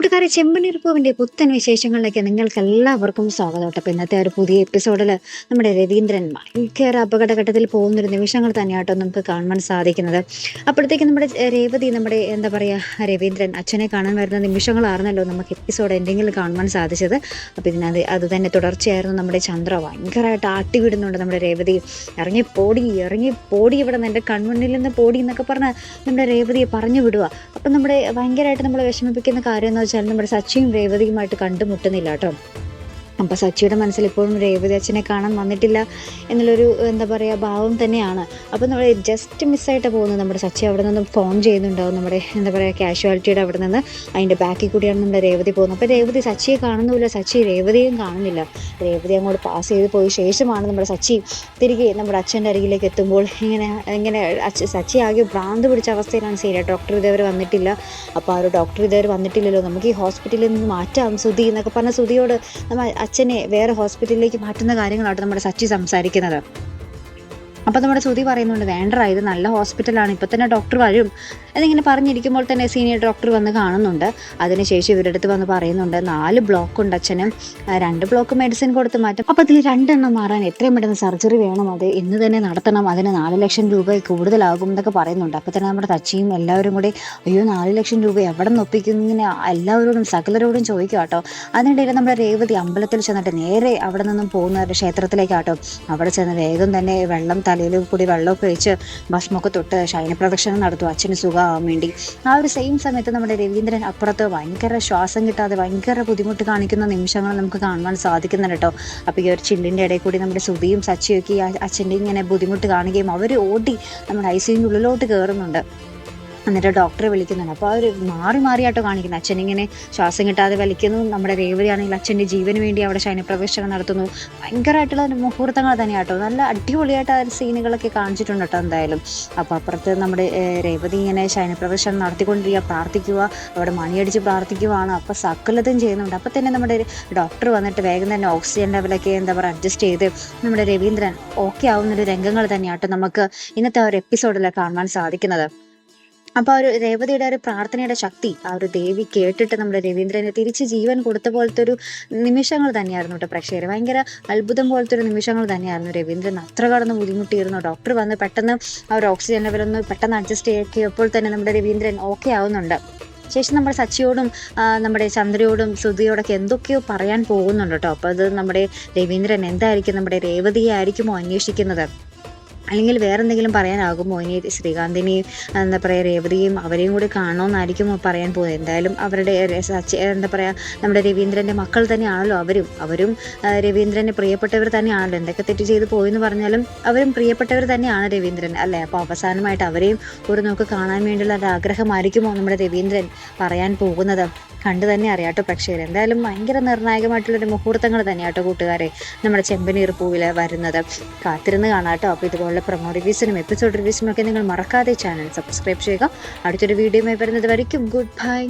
കൂട്ടുകാരെ ചെമ്പനീർപ്പൂവിന്റെ പുത്തൻ വിശേഷങ്ങളിലേക്ക് നിങ്ങൾക്ക് എല്ലാവർക്കും സ്വാഗതം. കേട്ടോ ഇന്നത്തെ ഒരു പുതിയ എപ്പിസോഡിൽ നമ്മുടെ രവീന്ദ്രൻ ഭയങ്കര അപകടഘട്ടത്തിൽ പോകുന്നൊരു നിമിഷങ്ങൾ തന്നെയാട്ടോ നമുക്ക് കാണാൻ സാധിക്കുന്നത്. അപ്പോഴത്തേക്ക് നമ്മുടെ രേവതി നമ്മുടെ എന്താ പറയുക രവീന്ദ്രൻ അച്ഛനെ കാണാൻ വരുന്ന നിമിഷങ്ങളായിരുന്നല്ലോ നമുക്ക് എപ്പിസോഡ് എന്തെങ്കിലും കാണുവാൻ സാധിച്ചത്. അപ്പോൾ ഇതിനകത്ത് അത് തന്നെ തുടർച്ചയായിരുന്നു നമ്മുടെ ചന്ദ്ര ഭയങ്കരമായിട്ട് ആട്ടി വിടുന്നുണ്ട് നമ്മുടെ രേവതി. ഇറങ്ങി പോടി ഇറങ്ങി പോടി ഇവിടെ നിന്ന് എന്റെ കൺമുന്നിൽ നിന്ന് പോടി എന്നൊക്കെ പറഞ്ഞ് നമ്മുടെ രേവതിയെ പറഞ്ഞു വിടുക അപ്പം നമ്മുടെ ഭയങ്കരമായിട്ട് നമ്മൾ വിഷമിപ്പിക്കുന്ന കാര്യം എന്ന് വെച്ചാൽ നമ്മുടെ സച്ചിയും രേവതിയുമായിട്ട് കണ്ടുമുട്ടുന്നില്ല കേട്ടോ. അപ്പം സച്ചിയുടെ മനസ്സിൽ ഇപ്പോഴും രേവതി അച്ഛനെ കാണാൻ വന്നിട്ടില്ല എന്നുള്ളൊരു എന്താ പറയുക ഭാവം തന്നെയാണ്. അപ്പം നമ്മൾ ജസ്റ്റ് മിസ്സായിട്ട് പോകുന്നത്. നമ്മുടെ സച്ചി അവിടെ നിന്നും ഫോൺ ചെയ്യുന്നുണ്ടാവും. നമ്മുടെ എന്താ പറയുക കാഷ്വാലിറ്റിയുടെ അവിടെ നിന്ന് അതിന്റെ ബാക്കിൽ കൂടിയാണ് നമ്മുടെ രേവതി പോകുന്നത്. അപ്പോൾ രേവതി സച്ചിയെ കാണുന്നുമില്ല. സച്ചി രേവതിയും കാണുന്നില്ല. രേവതി അങ്ങോട്ട് പാസ് ചെയ്ത് പോയ ശേഷമാണ് നമ്മുടെ സച്ചി തിരികെ നമ്മുടെ അച്ഛന്റെ അരികിലേക്ക് എത്തുമ്പോൾ ഇങ്ങനെ ഇങ്ങനെ സച്ചി ആകെ ഭ്രാന്ത് പിടിച്ച അവസ്ഥയിലാണ് സീരിയ ഡോക്ടർ ഇതേവർ വന്നിട്ടില്ല. അപ്പോൾ ആ ഒരു ഡോക്ടർ ഇതേവർ വന്നിട്ടില്ലല്ലോ. നമുക്ക് ഈ ഹോസ്പിറ്റലിൽ നിന്ന് മാറ്റാം. സുധി എന്നൊക്കെ പറഞ്ഞ സുധിയോട് നമ്മൾ അച്ഛനെ വേറെ ഹോസ്പിറ്റലിലേക്ക് മാറ്റുന്ന കാര്യങ്ങളാണ് നമ്മുടെ സച്ചി സംസാരിക്കുന്നത്. അപ്പോൾ നമ്മുടെ ശ്രുതി പറയുന്നുണ്ട് വേണ്ട ഇത് നല്ല ഹോസ്പിറ്റലാണ് ഇപ്പം തന്നെ ഡോക്ടർ വരും. എന്നിങ്ങനെ പറഞ്ഞിരിക്കുമ്പോൾ തന്നെ സീനിയർ ഡോക്ടർ വന്ന് കാണുന്നുണ്ട്. അതിനുശേഷം ഇവരുടെ അടുത്ത് വന്ന് പറയുന്നുണ്ട് നാല് ബ്ലോക്ക് ഉണ്ട് അച്ഛനും. രണ്ട് ബ്ലോക്ക് മെഡിസിൻ കൊടുത്ത് മാറ്റും. അപ്പോൾ അതിൽ രണ്ടെണ്ണം മാറാൻ എത്രയും പെട്ടെന്ന് സർജറി വേണം. അത് ഇന്ന് തന്നെ നടത്തണം. അതിന് നാല് ലക്ഷം രൂപ കൂടുതലാകും എന്നൊക്കെ പറയുന്നുണ്ട്. അപ്പോൾ തന്നെ നമ്മുടെ തച്ചിയും എല്ലാവരും കൂടി അയ്യോ നാല് ലക്ഷം രൂപ എവിടെ നിന്ന് ഒപ്പിക്കുന്നു ഇങ്ങനെ എല്ലാവരോടും സകലരോടും ചോദിക്കുക കേട്ടോ. അതിനിടയിൽ നമ്മുടെ രേവതി അമ്പലത്തിൽ ചെന്നിട്ട് നേരെ അവിടെ നിന്നും പോകുന്ന ക്ഷേത്രത്തിലേക്കാട്ടോ. അവിടെ ചെന്ന് വേഗം തന്നെ വെള്ളം തലയിൽ കൂടി വെള്ളമൊക്കെ ഒഴിച്ച് ഭസ്മൊക്കെ തൊട്ട് ശയന പ്രദക്ഷിണം നടത്തും. അച്ഛന് സുഖമാവാൻ വേണ്ടി. ആ ഒരു സെയിം സമയത്ത് നമ്മുടെ രവീന്ദ്രൻ അപ്പുറത്ത് ഭയങ്കര ശ്വാസം കിട്ടാതെ ഭയങ്കര ബുദ്ധിമുട്ട് കാണിക്കുന്ന നിമിഷങ്ങൾ നമുക്ക് കാണുവാൻ സാധിക്കുന്നുണ്ട് കേട്ടോ. അപ്പോൾ ഈ ഒരു ചില്ലിന്റെ ഇടയിൽ കൂടി നമ്മുടെ സുധിയും സച്ചിയൊക്കെ ഈ അച്ഛന്റെ ഇങ്ങനെ ബുദ്ധിമുട്ട് കാണുകയും അവർ ഓടി നമ്മുടെ ഐ സിയുടെ ഉള്ളിലോട്ട് കയറുന്നുണ്ട് എന്നിട്ട് ഡോക്ടറെ വിളിക്കുന്നുണ്ട്. അപ്പോൾ അവർ മാറി മാറിയാട്ടോ കാണിക്കുന്നത് അച്ഛനിങ്ങനെ ശ്വാസം കിട്ടാതെ വലിക്കുന്നു. നമ്മുടെ രേവതിയാണെങ്കിൽ അച്ഛന്റെ ജീവന് വേണ്ടി അവിടെ ശയനപ്രവേശനം നടത്തുന്നു. ഭയങ്കരമായിട്ടുള്ള മുഹൂർത്തങ്ങൾ തന്നെയാട്ടോ. നല്ല അടിപൊളിയായിട്ട് ആ സീനുകളൊക്കെ കാണിച്ചിട്ടുണ്ട് കേട്ടോ എന്തായാലും. അപ്പോൾ അപ്പുറത്ത് നമ്മുടെ രേവതി ഇങ്ങനെ ശയനപ്രവേശനം നടത്തിക്കൊണ്ടിരിക്കുക പ്രാർത്ഥിക്കുക അവിടെ മണിയടിച്ച് പ്രാർത്ഥിക്കുവാണ്. അപ്പോൾ സക്കലതും ചെയ്യുന്നുണ്ട്. അപ്പോൾ തന്നെ നമ്മുടെ ഡോക്ടർ വന്നിട്ട് വേഗം തന്നെ ഓക്സിജൻ ലെവലൊക്കെ എന്താ പറയുക അഡ്ജസ്റ്റ് ചെയ്ത് നമ്മുടെ രവീന്ദ്രൻ ഓക്കെ ആവുന്നൊരു രംഗങ്ങൾ തന്നെയാട്ടോ നമുക്ക് ഇന്നത്തെ ആ ഒരു എപ്പിസോഡിൽ കാണുവാൻ സാധിക്കുന്നത്. അപ്പോൾ ഒരു രേവതിയുടെ ഒരു പ്രാർത്ഥനയുടെ ശക്തി ആ ഒരു ദേവി കേട്ടിട്ട് നമ്മുടെ രവീന്ദ്രനെ തിരിച്ച് ജീവൻ കൊടുത്ത പോലത്തെ ഒരു നിമിഷങ്ങൾ തന്നെയായിരുന്നു കേട്ടോ പ്രേക്ഷകർ ഭയങ്കര അത്ഭുതം പോലത്തെ ഒരു നിമിഷങ്ങൾ തന്നെയായിരുന്നു രവീന്ദ്രൻ. അത്ര കടന്ന് ബുദ്ധിമുട്ടിയിരുന്നു ഡോക്ടർ വന്ന് പെട്ടെന്ന് ആ ഒരു ഓക്സിജൻ ലെവലൊന്ന് പെട്ടെന്ന് അഡ്ജസ്റ്റ് ചെയ്യിയപ്പോൾ തന്നെ നമ്മുടെ രവീന്ദ്രൻ ഓക്കെ ആവുന്നുണ്ട്. ശേഷം നമ്മുടെ സച്ചിയോടും നമ്മുടെ ചന്ദ്രയോടും ശ്രുതിയോടൊക്കെ എന്തൊക്കെയോ പറയാൻ പോകുന്നുണ്ട് കേട്ടോ. അപ്പോൾ അത് നമ്മുടെ രവീന്ദ്രൻ എന്തായിരിക്കും നമ്മുടെ രേവതിയെ ആയിരിക്കുമോ അന്വേഷിക്കുന്നത്? അല്ലെങ്കിൽ വേറെ എന്തെങ്കിലും പറയാനാകുമോ? ഇനി ശ്രീകാന്തിനെയും എന്താ പറയുക രേവതിയും അവരെയും കൂടി കാണണമെന്നായിരിക്കും പറയാൻ പോകുന്നത്? എന്തായാലും അവരുടെ സച്ച എന്താ പറയുക നമ്മുടെ രവീന്ദ്രന്റെ മക്കൾ തന്നെയാണല്ലോ അവരും. അവരും രവീന്ദ്രനെ പ്രിയപ്പെട്ടവർ തന്നെയാണല്ലോ. എന്തൊക്കെ തെറ്റ് ചെയ്തു പോയെന്ന് പറഞ്ഞാലും അവരും പ്രിയപ്പെട്ടവർ തന്നെയാണ് രവീന്ദ്രൻ അല്ലേ? അപ്പോൾ അവസാനമായിട്ട് അവരെയും ഒരു നോക്ക് കാണാൻ വേണ്ടിയുള്ള ഒരു ആഗ്രഹമായിരിക്കുമോ നമ്മുടെ രവീന്ദ്രൻ പറയാൻ പോകുന്നത്? കണ്ടു തന്നെ അറിയാം കേട്ടോ പക്ഷേ എന്തായാലും ഭയങ്കര നിർണായകമായിട്ടുള്ളൊരു മുഹൂർത്തങ്ങൾ തന്നെയാട്ടോ കൂട്ടുകാരെ നമ്മുടെ ചെമ്പനീർ പൂവിൽ വരുന്നത്. കാത്തിരുന്ന് കാണാം കേട്ടോ അപ്പോൾ ഇതുപോലുള്ള പ്രൊമോ റിവ്യൂസിനും എപ്പിസോഡ് റിവ്യൂസിനും ഒക്കെ നിങ്ങൾ മറക്കാതെ ചാനൽ സബ്സ്ക്രൈബ് ചെയ്യുക. അടുത്തൊരു വീഡിയോയുമായി വരുന്നത് വരയ്ക്കും. Good bye